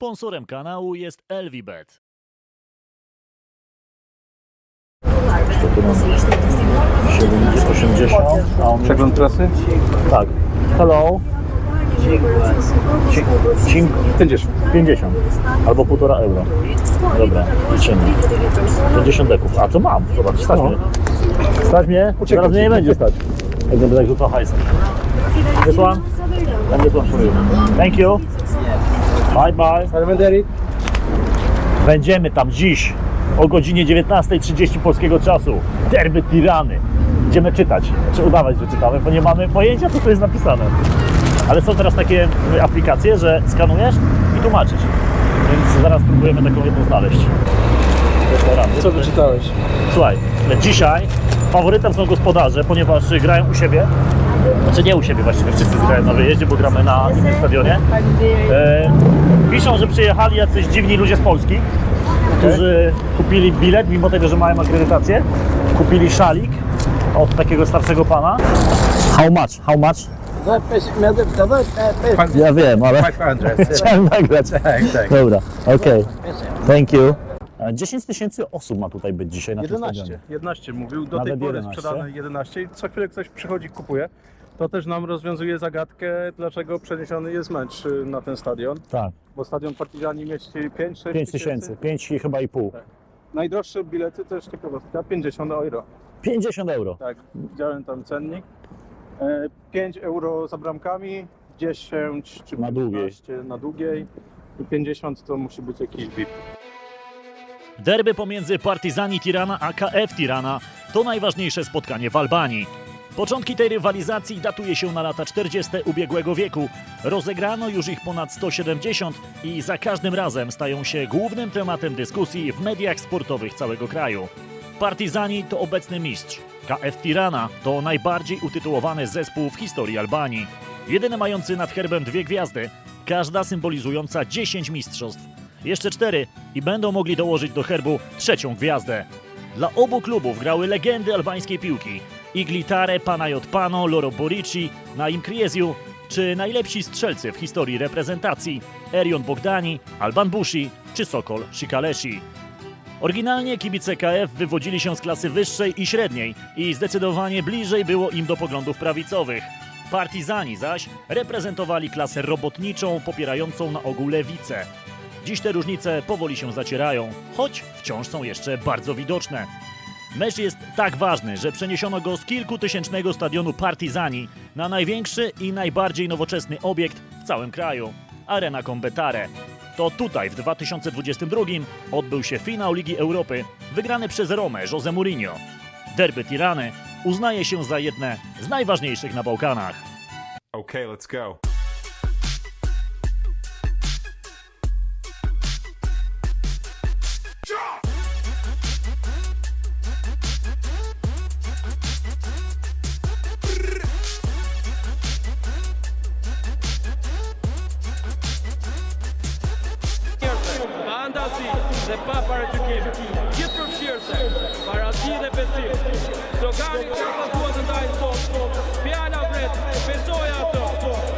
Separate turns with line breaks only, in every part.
Sponsorem kanału jest Elvibet.
Tu mam 70, 80, a on...
Przegląd trasy?
Tak. Hello. Cin-
50.
50. Albo 1,5 euro. Dobra, liczymy. 50 deków. A to mam. Zobacz, stać mnie. Stać mnie? Teraz mnie nie będzie stać. Jak będę tak rzucał hajsem. This one? And this one for you. Thank you. Bye bye.
Parliamentary?
Będziemy tam dziś o godzinie 19.30 polskiego czasu. Derby Tirany. Będziemy czytać, czy udawać, że czytamy, bo nie mamy pojęcia, co tu jest napisane. Ale są teraz takie aplikacje, że skanujesz i tłumaczysz. Więc zaraz próbujemy taką jedną znaleźć.
Co wyczytałeś?
Słuchaj, dzisiaj faworytem są gospodarze, ponieważ grają u siebie. Znaczy nie u siebie właściwie, wszyscy grają na wyjeździe, bo gramy na innym stadionie. E, piszą, że przyjechali jacyś dziwni ludzie z Polski, którzy kupili bilet, mimo tego, że mają akredytację. Kupili szalik od takiego starszego pana. How much? How much? Ja wiem, ale
500.
chciałem nagrać.
Tak, tak.
Dobra, okej. Thank you. E, 10 tysięcy osób ma tutaj być dzisiaj na tym
11.
stadionie.
11 mówił, do
Nawet
tej pory
11?
sprzedane 11 i co chwilę ktoś przychodzi, kupuje. To też nam rozwiązuje zagadkę, dlaczego przeniesiony jest mecz y, na ten stadion.
Tak,
Bo stadion Partizani mieści 5-6
5 tysięcy, 5 chyba i pół.
Najdroższe bilety, też ciekawostka, 50 euro.
50 euro.
Tak, widziałem tam cennik. E, 5 euro za bramkami, 10 czy
Na długiej.
15 na długiej i 50 to musi być jakiś VIP.
Derby pomiędzy Partizani Tirana a KF Tirana to najważniejsze spotkanie w Albanii. Początki tej rywalizacji datuje się na lata 40. ubiegłego wieku. Rozegrano już ich ponad 170 i za każdym razem stają się głównym tematem dyskusji w mediach sportowych całego kraju. Partizani to obecny mistrz. KF Tirana to najbardziej utytułowany zespół w historii Albanii. Jedyny mający nad herbem dwie gwiazdy, każda symbolizująca 10 mistrzostw. Jeszcze cztery i będą mogli dołożyć do herbu trzecią gwiazdę. Dla obu klubów grały legendy albańskiej piłki. Iglitare, Panayotpano, Loro Borici, Naim Krieziu, czy najlepsi strzelcy w historii reprezentacji Erion Bogdani, Alban Bushi czy Sokol Shikalesi. Oryginalnie kibice KF wywodzili się z klasy wyższej i średniej i zdecydowanie bliżej było im do poglądów prawicowych. Partizani zaś reprezentowali klasę robotniczą popierającą na ogół lewicę. Dziś te różnice powoli się zacierają, choć wciąż są jeszcze bardzo widoczne. Mecz jest tak ważny, że przeniesiono go z kilkutysięcznego stadionu Partizani na największy i najbardziej nowoczesny obiekt w całym kraju Arena Combetare. To tutaj w 2022 odbył się finał Ligi Europy, wygrany przez Romę Jose Mourinho. Derby Tirany uznaje się za jedne z najważniejszych na Bałkanach.
Okay, let's go.
Andasi dhe pa para gjykimit. Gjithë përfshirëse, parazi dhe besim. Slogani që ata duhet të ndajnë sot. Fjala vret, besoja ato.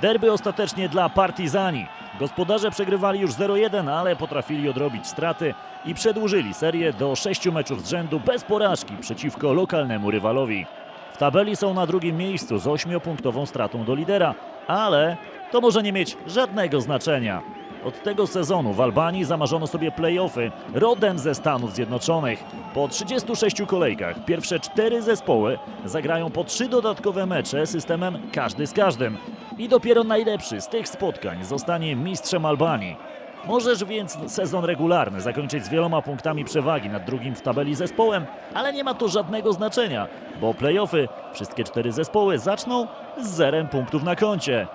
Derby ostatecznie dla Partizani. Gospodarze przegrywali już 0-1, ale potrafili odrobić straty i przedłużyli serię do sześciu meczów z rzędu bez porażki przeciwko lokalnemu rywalowi. W tabeli są na drugim miejscu z ośmiopunktową stratą do lidera, ale to może nie mieć żadnego znaczenia. Od tego sezonu w Albanii zamarzono sobie play-offy rodem ze Stanów Zjednoczonych. Po 36 kolejkach pierwsze cztery zespoły zagrają po trzy dodatkowe mecze systemem każdy z każdym. I dopiero najlepszy z tych spotkań zostanie mistrzem Albanii. Możesz więc sezon regularny zakończyć z wieloma punktami przewagi nad drugim w tabeli zespołem, ale nie ma to żadnego znaczenia, bo play-offy wszystkie cztery zespoły zaczną z zerem punktów na koncie.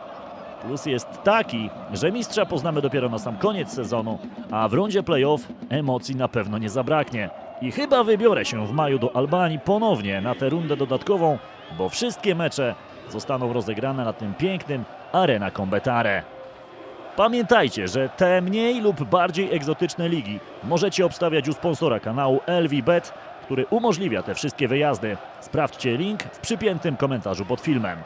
Plus jest taki, że mistrza poznamy dopiero na sam koniec sezonu, a w rundzie playoff emocji na pewno nie zabraknie. I chyba wybiorę się w maju do Albanii ponownie na tę rundę dodatkową, bo wszystkie mecze zostaną rozegrane na tym pięknym Arena Combetare. Pamiętajcie, że te mniej lub bardziej egzotyczne ligi możecie obstawiać u sponsora kanału LVBet, który umożliwia te wszystkie wyjazdy. Sprawdźcie link w przypiętym komentarzu pod filmem.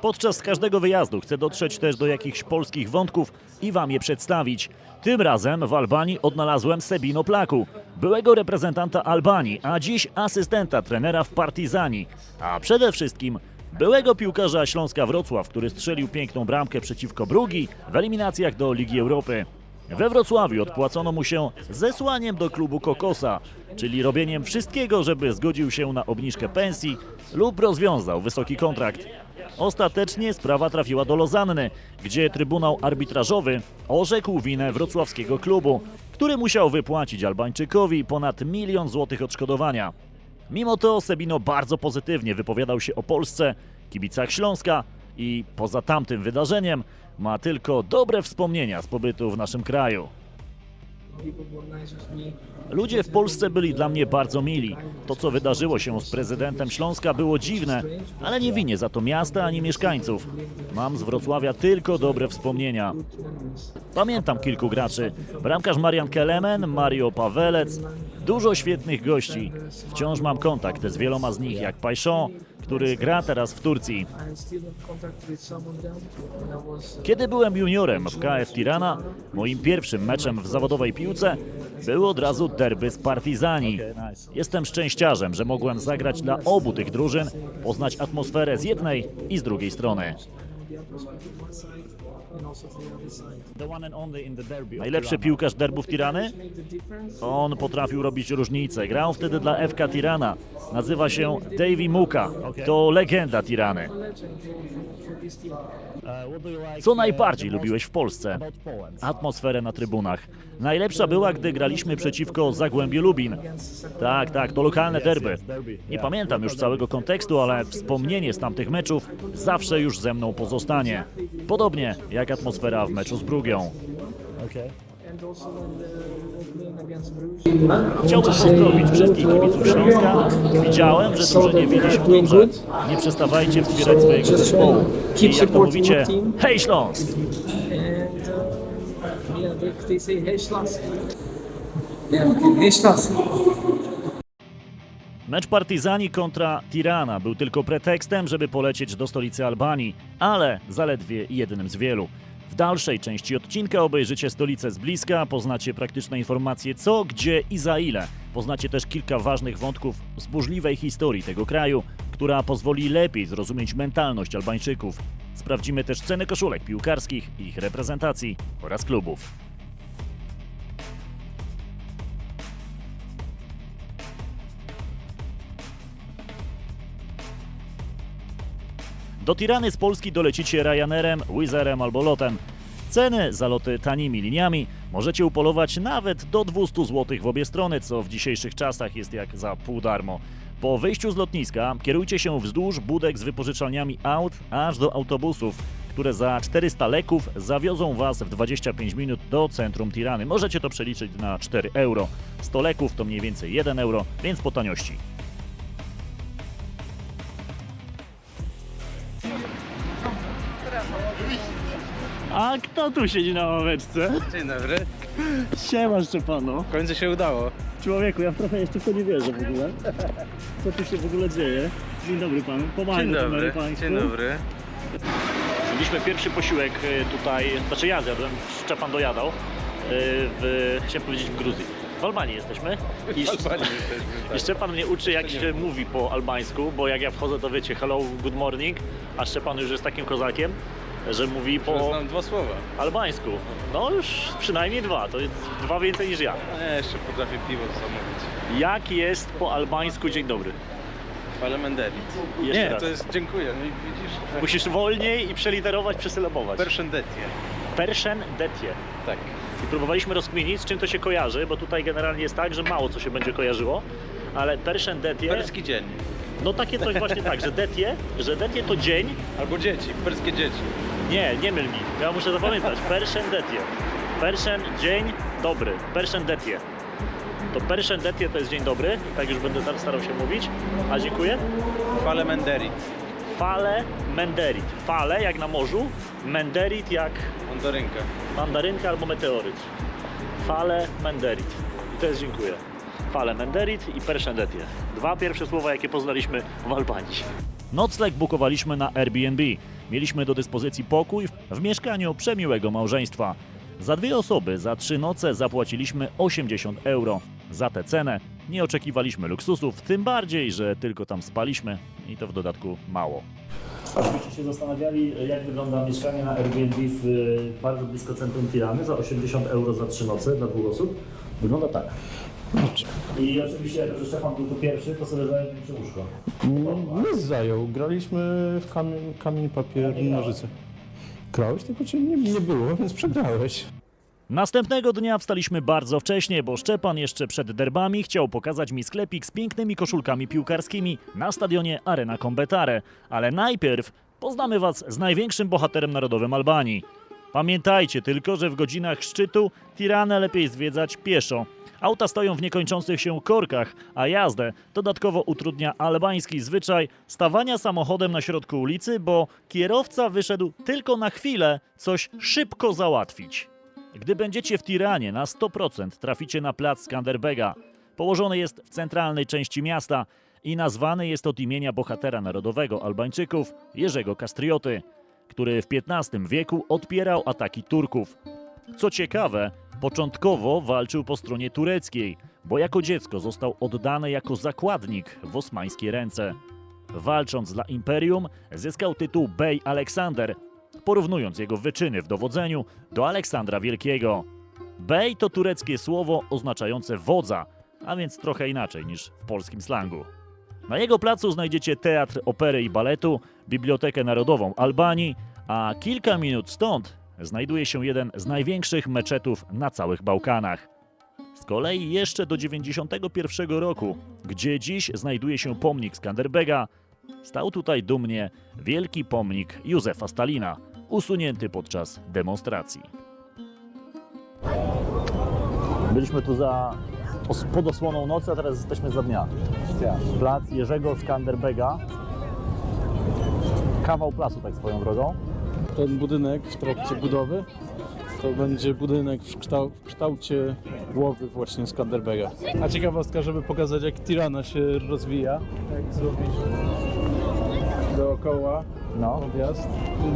Podczas każdego wyjazdu chcę dotrzeć też do jakichś polskich wątków i Wam je przedstawić. Tym razem w Albanii odnalazłem Sebino Plaku, byłego reprezentanta Albanii, a dziś asystenta trenera w Partizani, a przede wszystkim byłego piłkarza Śląska Wrocław, który strzelił piękną bramkę przeciwko Brugi w eliminacjach do Ligi Europy. We Wrocławiu odpłacono mu się zesłaniem do klubu Kokosa, czyli robieniem wszystkiego, żeby zgodził się na obniżkę pensji lub rozwiązał wysoki kontrakt. Ostatecznie sprawa trafiła do Lozanny, gdzie Trybunał Arbitrażowy orzekł winę wrocławskiego klubu, który musiał wypłacić Albańczykowi ponad milion złotych odszkodowania. Mimo to Sebino bardzo pozytywnie wypowiadał się o Polsce, kibicach Śląska i poza tamtym wydarzeniem ma tylko dobre wspomnienia z pobytu w naszym kraju. Ludzie w Polsce byli dla mnie bardzo mili. To, co wydarzyło się z prezydentem Śląska, było dziwne, ale nie winię za to miasta ani mieszkańców. Mam z Wrocławia tylko dobre wspomnienia. Pamiętam kilku graczy. Bramkarz Marian Kelemen, Mario Pawelec, dużo świetnych gości. Wciąż mam kontakt z wieloma z nich, jak Pajszon, który gra teraz w Turcji. Kiedy byłem juniorem w KF Tirana, moim pierwszym meczem w zawodowej piłce było od razu derby z Partizani. Jestem szczęściarzem, że mogłem zagrać dla obu tych drużyn, poznać atmosferę z jednej i z drugiej strony. Najlepszy piłkarz derbów Tirany? On potrafił robić różnicę. Grał wtedy dla FK Tirana. Nazywa się Davy Muka. To legenda Tirany. Co najbardziej lubiłeś w Polsce? Atmosferę na trybunach. Najlepsza była, gdy graliśmy przeciwko Zagłębiu Lubin. Tak, tak, to lokalne derby. Nie pamiętam już całego kontekstu, ale wspomnienie z tamtych meczów zawsze już ze mną pozostanie. Podobnie jak atmosfera w meczu z Brugią. Chciałbym pozdrowić wszystkich kibiców Śląska. Widziałem, że drużynie wiedzie się dobrze. Nie przestawajcie wspierać swojego zespołu. I jak to mówicie, hej Śląsk!
Okay. hey Schloss.
Mecz Partizani kontra Tirana był tylko pretekstem, żeby polecieć do stolicy Albanii, ale zaledwie jednym z wielu. W dalszej części odcinka obejrzycie stolicę z bliska, poznacie praktyczne informacje co, gdzie i za ile. Poznacie też kilka ważnych wątków z burzliwej historii tego kraju, która pozwoli lepiej zrozumieć mentalność Albańczyków. Sprawdzimy też ceny koszulek piłkarskich, ich reprezentacji oraz klubów. Do Tirany z Polski dolecicie Ryanerem, Wizerem albo lotem. Ceny za loty tanimi liniami możecie upolować nawet do 200 zł w obie strony, co w dzisiejszych czasach jest jak za pół darmo. Po wyjściu z lotniska kierujcie się wzdłuż budek z wypożyczalniami aut aż do autobusów, które za 400 leków zawiozą Was w 25 minut do centrum Tirany. Możecie to przeliczyć na 4 euro. 100 leków to mniej więcej 1 euro, więc po taniości. A kto tu siedzi na ławeczce?
Dzień dobry.
Siema Szczepano.
W końcu się udało.
Człowieku, ja trochę jeszcze w to nie wierzę w ogóle. Co tu się w ogóle dzieje? Dzień dobry panu. Pomagam do kamery państwu. Mieliśmy pierwszy posiłek e, tutaj, znaczy ja zjadłem, Szczepan dojadał, e, w, chciałem powiedzieć w Gruzji. W Albanii jesteśmy. I, I Szczepan mnie uczy jak się mówi po albańsku, bo jak ja wchodzę to wiecie hello, good morning, a Szczepan już jest takim kozakiem, że mówi po
Znam dwa słowa.
albańsku. No już przynajmniej dwa, to jest dwa więcej niż ja.
Ja jeszcze potrafię piwo zamówić.
Jak jest po albańsku dzień dobry?
Parlemenderit.
Jeszcze
Nie,
raz.
to jest dziękuję. No i widzisz.
Musisz wolniej i przeliterować, przesylabować.
Perszendetie.
Perszen detie.
Tak.
I próbowaliśmy rozkminić, z czym to się kojarzy, bo tutaj generalnie jest tak, że mało co się będzie kojarzyło, ale Perszen detie,
Perski dzień.
no takie coś właśnie tak, że detie, że detie to dzień,
Albo dzieci, perskie dzieci.
Nie, nie myl mi, ja muszę zapamiętać, Perszen detie. Perszen dzień dobry, Perszen detie. To Perszen detie to jest dzień dobry, tak już będę tam starał się mówić, a dziękuję.
Parlemenderit.
Fale menderit. Fale jak na morzu, menderit jak
Mandarynka.
mandarynka albo meteoryt. Fale menderit. I to jest dziękuję. Fale menderit i perszendetie. Dwa pierwsze słowa, jakie poznaliśmy w Albanii. Nocleg bukowaliśmy na Airbnb. Mieliśmy do dyspozycji pokój w mieszkaniu przemiłego małżeństwa. Za dwie osoby za trzy noce zapłaciliśmy 80 euro. Za tę cenę nie oczekiwaliśmy luksusów, tym bardziej, że tylko tam spaliśmy i to w dodatku mało. Gdybyście się zastanawiali, jak wygląda mieszkanie na Airbnb w y, bardzo blisko centrum Tirany za 80 euro za trzy noce dla dwóch osób, wygląda tak. I oczywiście, jako że Stefan był tu pierwszy, to sobie zajął przy łóżko.
Nie zajął. Graliśmy w kamień, kamień papier,
nie
nożyce. Grałeś, tylko cię nie, nie było, więc przegrałeś.
Następnego dnia wstaliśmy bardzo wcześnie, bo Szczepan jeszcze przed derbami chciał pokazać mi sklepik z pięknymi koszulkami piłkarskimi na stadionie Arena Combetare. Ale najpierw poznamy Was z największym bohaterem narodowym Albanii. Pamiętajcie tylko, że w godzinach szczytu Tiranę lepiej zwiedzać pieszo. Auta stoją w niekończących się korkach, a jazdę dodatkowo utrudnia albański zwyczaj stawania samochodem na środku ulicy, bo kierowca wyszedł tylko na chwilę coś szybko załatwić. Gdy będziecie w Tiranie, na 100% traficie na plac Skanderbega. Położony jest w centralnej części miasta i nazwany jest od imienia bohatera narodowego Albańczyków Jerzego Kastrioty, który w XV wieku odpierał ataki Turków. Co ciekawe, początkowo walczył po stronie tureckiej, bo jako dziecko został oddany jako zakładnik w osmańskie ręce. Walcząc dla imperium, zyskał tytuł Bey Aleksander, porównując jego wyczyny w dowodzeniu do Aleksandra Wielkiego. Bey to tureckie słowo oznaczające wodza, a więc trochę inaczej niż w polskim slangu. Na jego placu znajdziecie teatr opery i baletu, Bibliotekę Narodową Albanii, a kilka minut stąd znajduje się jeden z największych meczetów na całych Bałkanach. Z kolei jeszcze do 91 roku, gdzie dziś znajduje się pomnik Skanderbega, stał tutaj dumnie wielki pomnik Józefa Stalina, usunięty podczas demonstracji. Byliśmy tu za pod osłoną nocy, a teraz jesteśmy za dnia. Plac Jerzego Skanderbega. Kawał placu, tak swoją drogą.
Ten budynek w trakcie budowy to będzie budynek w, kształ, w kształcie głowy właśnie Skanderbega. A ciekawostka, żeby pokazać jak Tirana się rozwija, jak zrobić dookoła
No,
objazd.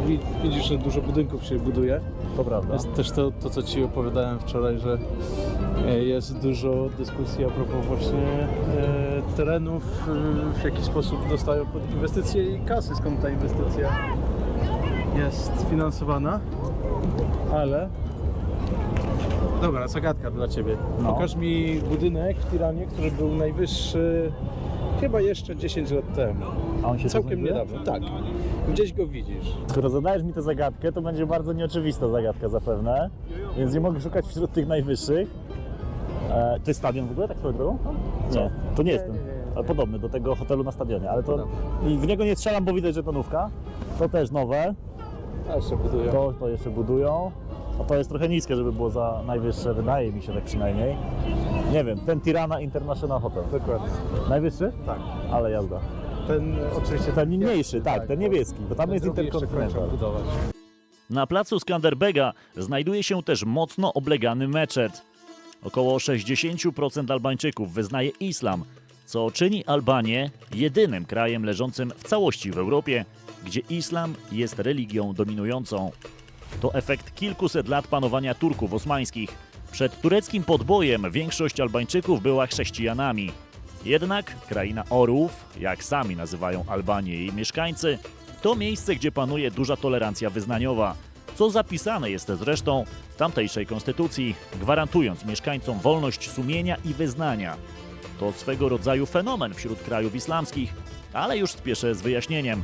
Wi- Widzisz, że dużo budynków się buduje.
to prawda.
Jest też to, to, co Ci opowiadałem wczoraj, że e, jest dużo dyskusji a propos właśnie e, terenów, w jaki sposób dostają pod inwestycje i kasy, skąd ta inwestycja jest finansowana, ale... Dobra, zagadka dla Ciebie.
No.
Pokaż mi budynek w Tiranie, który był najwyższy chyba jeszcze 10 lat temu.
A on się
Całkiem niedawno, tak. Gdzieś go widzisz.
Skoro zadajesz mi tę zagadkę, to będzie bardzo nieoczywista zagadka zapewne, więc nie mogę szukać wśród tych najwyższych. E, to jest stadion w ogóle, tak swoją drogą? Nie, to nie jest ten, ale podobny do tego hotelu na stadionie, ale to i w niego nie strzelam, bo widać, że to nówka. To też nowe,
A jeszcze budują.
to, to jeszcze budują. A to jest trochę niskie, żeby było za najwyższe, wydaje mi się tak przynajmniej. Nie wiem, ten Tirana International Hotel.
Dokładnie.
Najwyższy?
Tak.
Ale jazda.
Ten oczywiście
Ten mniejszy, tak, ten
bo
niebieski, bo tam
ten
jest
budować.
Na placu Skanderbega znajduje się też mocno oblegany meczet. Około 60% Albańczyków wyznaje islam, co czyni Albanię jedynym krajem leżącym w całości w Europie, gdzie islam jest religią dominującą. To efekt kilkuset lat panowania Turków osmańskich. Przed tureckim podbojem większość Albańczyków była chrześcijanami. Jednak kraina Orłów, jak sami nazywają Albanię i jej mieszkańcy, to miejsce, gdzie panuje duża tolerancja wyznaniowa, co zapisane jest zresztą w tamtejszej konstytucji, gwarantując mieszkańcom wolność sumienia i wyznania. To swego rodzaju fenomen wśród krajów islamskich, ale już spieszę z wyjaśnieniem.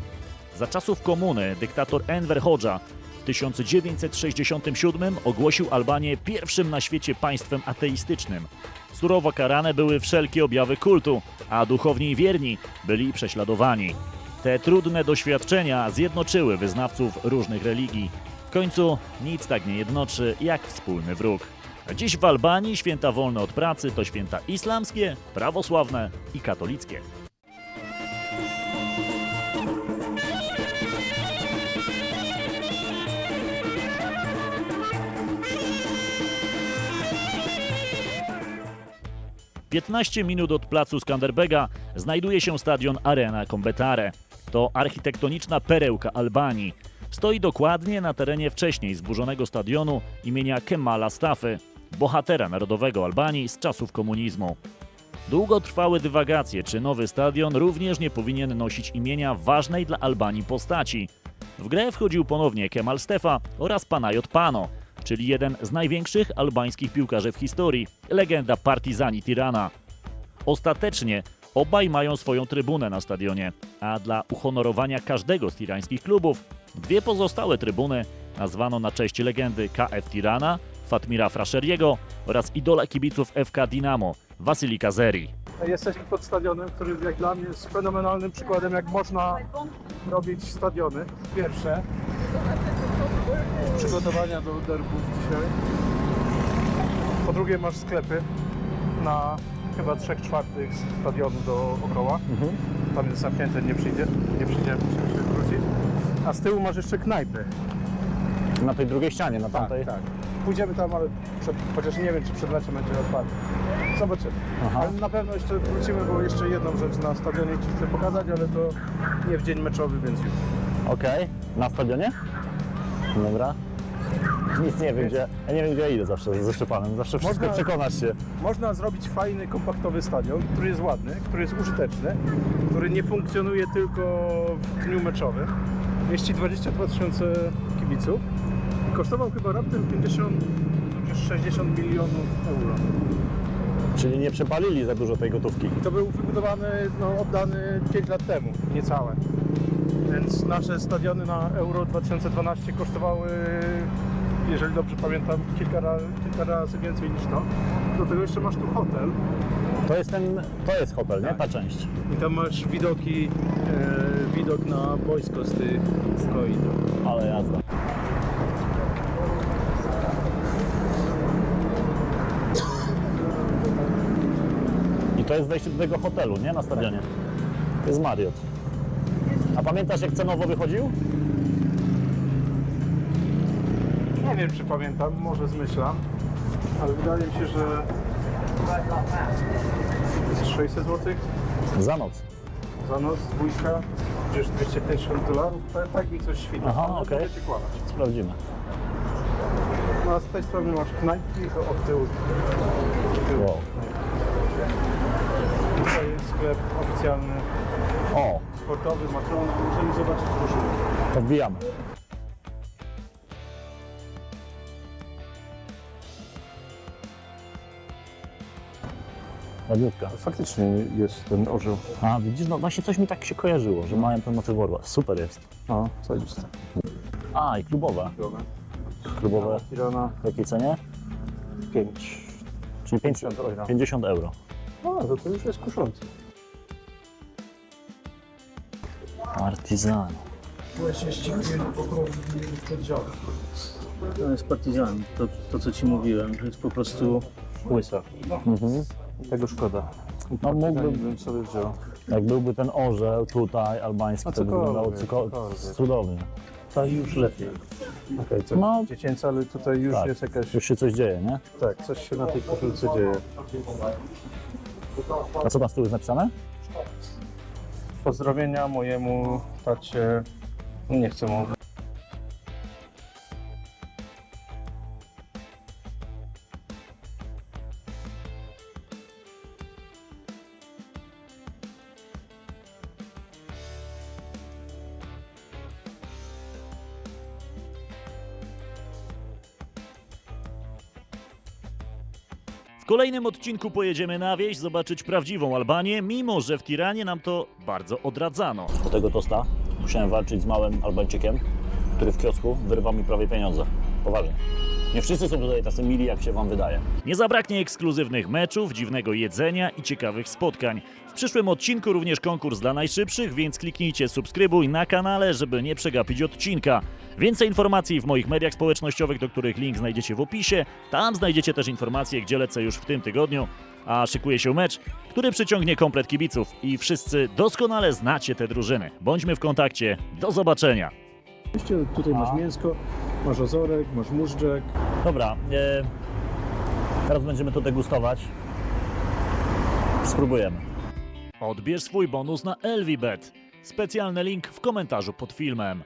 Za czasów komuny dyktator Enver Hoxha w 1967 ogłosił Albanię pierwszym na świecie państwem ateistycznym. Surowo karane były wszelkie objawy kultu, a duchowni i wierni byli prześladowani. Te trudne doświadczenia zjednoczyły wyznawców różnych religii. W końcu nic tak nie jednoczy jak wspólny wróg. Dziś w Albanii święta wolne od pracy to święta islamskie, prawosławne i katolickie. Piętnaście minut od placu Skanderbega znajduje się stadion Arena Kombetare. To architektoniczna perełka Albanii. Stoi dokładnie na terenie wcześniej zburzonego stadionu imienia Kemala Stafy, bohatera narodowego Albanii z czasów komunizmu. Długo trwały dywagacje, czy nowy stadion również nie powinien nosić imienia ważnej dla Albanii postaci. W grę wchodził ponownie Kemal Stefa oraz Panajot Pano, czyli jeden z największych albańskich piłkarzy w historii, legenda Partizani Tirana. Ostatecznie obaj mają swoją trybunę na stadionie, a dla uhonorowania każdego z tirańskich klubów dwie pozostałe trybuny nazwano na cześć legendy KF Tirana, Fatmira Fraszeriego oraz idola kibiców FK Dinamo, Wasylika Zeri.
Jesteśmy pod stadionem, który jak dla mnie jest fenomenalnym przykładem, jak można robić stadiony. Pierwsze, przygotowania do derbów dzisiaj. Po drugie, masz sklepy na chyba 3 czwartych stadionu dookoła. Tam jest zamknięte, nie przyjdzie, nie przyjdzie, musimy się wrócić. A z tyłu masz jeszcze knajpy.
Na tej drugiej ścianie, na
Tak, tak. Pójdziemy tam, ale przed, chociaż nie wiem, czy przed meczem będzie otwarty. Zobaczymy. Ale na pewno jeszcze wrócimy, bo jeszcze jedną rzecz na stadionie Ci chcę pokazać, ale to nie w dzień meczowy, więc już.
Okej, na stadionie? Dobra. Nic nie wiem, gdzie. Ja nie wiem, gdzie ja idę zawsze ze Szczepanem. Zawsze wszystko
Można-
przekonasz się.
Można zrobić fajny, kompaktowy stadion, który jest ładny, który jest użyteczny, który nie funkcjonuje tylko w dniu meczowym. Mieści 22 tysiące kibiców kosztował chyba raptem 50, tudzież 60 milionów euro.
Czyli nie przepalili za dużo tej gotówki.
I to był wybudowany, no, oddany 5 lat temu, niecałe. Więc nasze stadiony na Euro 2012 kosztowały, jeżeli dobrze pamiętam, kilka, ra, kilka razy więcej niż to. Do tego jeszcze masz tu hotel
To jest ten. To jest hotel, nie? Ta część.
i tam masz widoki, e, widok na boisko z tych pokoi.
Ale jazda. To jest wejście do tego hotelu, nie? Na stadionie. To jest Marriott. A pamiętasz jak cenowo wychodził?
Nie wiem czy pamiętam, może zmyślam, ale wydaje mi się, że jest 600 zł
Za noc.
za noc, dwójka, gdzieś 250 dolarów, tak, tak mi coś świta.
Aha,
ale
okej.
kłamać.
Sprawdzimy.
No a z tej strony masz knajpki, od tyłu.
Wow.
Sklep oficjalny,
O,
sportowy, matrona. Możemy zobaczyć broszurę.
to wbijamy. Ładniutka.
Faktycznie jest ten orzeł.
A widzisz, no właśnie coś mi tak się kojarzyło, że mają ten motyw orła. Super jest.
No, zajebiste.
A, i klubowe. Klubowe
Tirana
w jakiej cenie?
5.
Czyli 500,
euro.
50 euro.
No, to, to już jest kuszące. Przedziału.
To jest partyzan, to, to co ci mówiłem, że jest po prostu łysa.
Mhm.
Tego szkoda.
No mógłbym,
bym sobie wziął.
jak byłby ten orzeł tutaj albański,
A
to by
cokolwiek,
wyglądało
cokolwiek.
cudownie. Już lepiej.
Okej, to
No.
dziecięce, ale tutaj już
Tak.
jest jakaś...
Już się coś dzieje, nie?
Tak, coś się na tej koszulce dzieje.
A co tam z tyłu jest napisane?
Pozdrowienia mojemu tacie... Nie chcę mu...
kolejnym odcinku pojedziemy na wieś zobaczyć prawdziwą Albanię, mimo że w Tiranie nam to bardzo odradzano.
Po tego tosta musiałem walczyć z małym Albańczykiem, który w kiosku wyrywał mi prawie pieniądze. Poważnie. Nie wszyscy są tutaj tacy mili, jak się wam wydaje.
Nie zabraknie ekskluzywnych meczów, dziwnego jedzenia i ciekawych spotkań. W przyszłym odcinku również konkurs dla najszybszych, więc kliknijcie subskrybuj na kanale, żeby nie przegapić odcinka. Więcej informacji w moich mediach społecznościowych, do których link znajdziecie w opisie. Tam znajdziecie też informacje, gdzie lecę już w tym tygodniu. A szykuje się mecz, który przyciągnie komplet kibiców i wszyscy doskonale znacie te drużyny. Bądźmy w kontakcie. Do zobaczenia.
Oczywiście tutaj masz mięsko, masz ozorek, masz móżdżek.
Dobra, e, teraz będziemy to degustować. Spróbujemy.
Odbierz swój bonus na Elvibet. Specjalny link w komentarzu pod filmem.